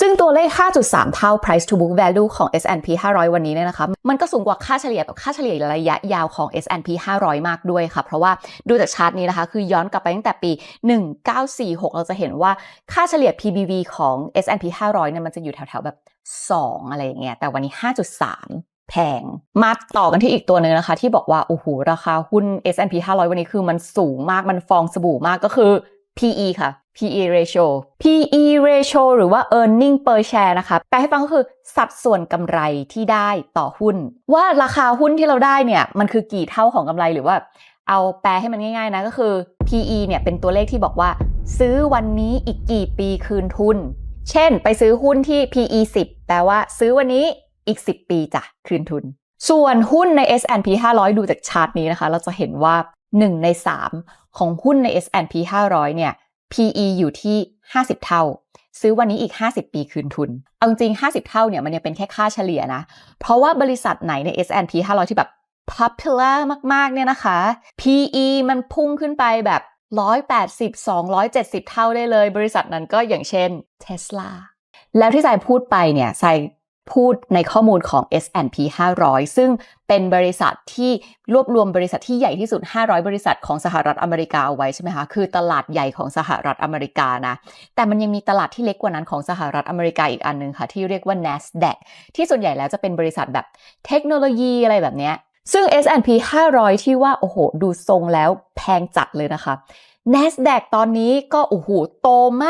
ซึ่งตัวเลข 5.3 เท่า price to book value ของ S&P 500 วันนี้เนี่ยนะคะ มันก็สูงกว่าค่าเฉลี่ยต่อค่าเฉลี่ยระยะยาวของ S&P 500 มากด้วยค่ะ เพราะว่าดูจากชาร์ตนี้นะคะ คือย้อนกลับไปตั้งแต่ปี 1946 เราจะเห็นว่าค่าเฉลี่ย PBV ของ S&P 500 เนี่ยมันจะอยู่แถวๆแบบ 2 อะไรอย่างเงี้ย แต่วันนี้ 5.3แพง มาต่อกันที่อีกตัวหนึ่งนะคะ ที่บอกว่า โอ้โห ราคาหุ้น S&P 500 วันนี้คือมันสูงมากมันฟองสบู่มากก็คือ PE ค่ะ PE ratio PE ratio หรือว่า earning per share นะคะ แปลให้ฟังก็คือสัดส่วนกำไรที่ได้ต่อหุ้น ว่าราคาหุ้นที่เราได้เนี่ย มันคือกี่เท่าของกำไรหรือว่า เอาแปลให้มันง่ายๆนะก็คือ PE เนี่ยเป็นตัวเลขที่บอกว่า ซื้อวันนี้อีกกี่ปีคืนทุน เช่น ไปซื้อหุ้นที่ PE 10 แปลว่าซื้อวันนี้อีก 10 ปีจ้ะคืนทุน ส่วนหุ้นใน S&P 500 ดูจากชาร์ตนี้นะคะ เราจะเห็นว่า 1 ใน 3 ของหุ้นใน S&P 500 เนี่ย PE อยู่ที่ 50 เท่า ซื้อวันนี้อีก 50 ปีคืนทุน เอาจริง 50 เท่าเนี่ยมันยังเป็นแค่ค่าเฉลี่ยนะ เพราะว่าบริษัทไหนใน S&P 500 ที่แบบ popular มาก ๆ เนี่ยนะคะ PE มันพุ่งขึ้นไปแบบ 180 270 เท่าได้เลย บริษัทนั้นก็อย่างเช่น Tesla แล้วที่สายพูดไปเนี่ยสาย พูดในข้อมูลของ S&P 500 ซึ่งเป็นบริษัทที่รวบรวมบริษัทที่ใหญ่ที่สุด 500 บริษัทของสหรัฐอเมริกาเอาไว้ใช่ไหมคะ คือตลาดใหญ่ของสหรัฐอเมริกานะ แต่มันยังมีตลาดที่เล็กกว่านั้นของสหรัฐอเมริกาอีกอันนึงค่ะ ที่เรียกว่า NASDAQ ที่ส่วนใหญ่แล้วจะเป็นบริษัทแบบเทคโนโลยีอะไรแบบเนี้ย ซึ่ง S&P 500 ที่ว่า โอ้โห ดูทรงแล้วแพงจัดเลยนะคะ NASDAQ ตอนนี้ก็ โอ้โห โตมาก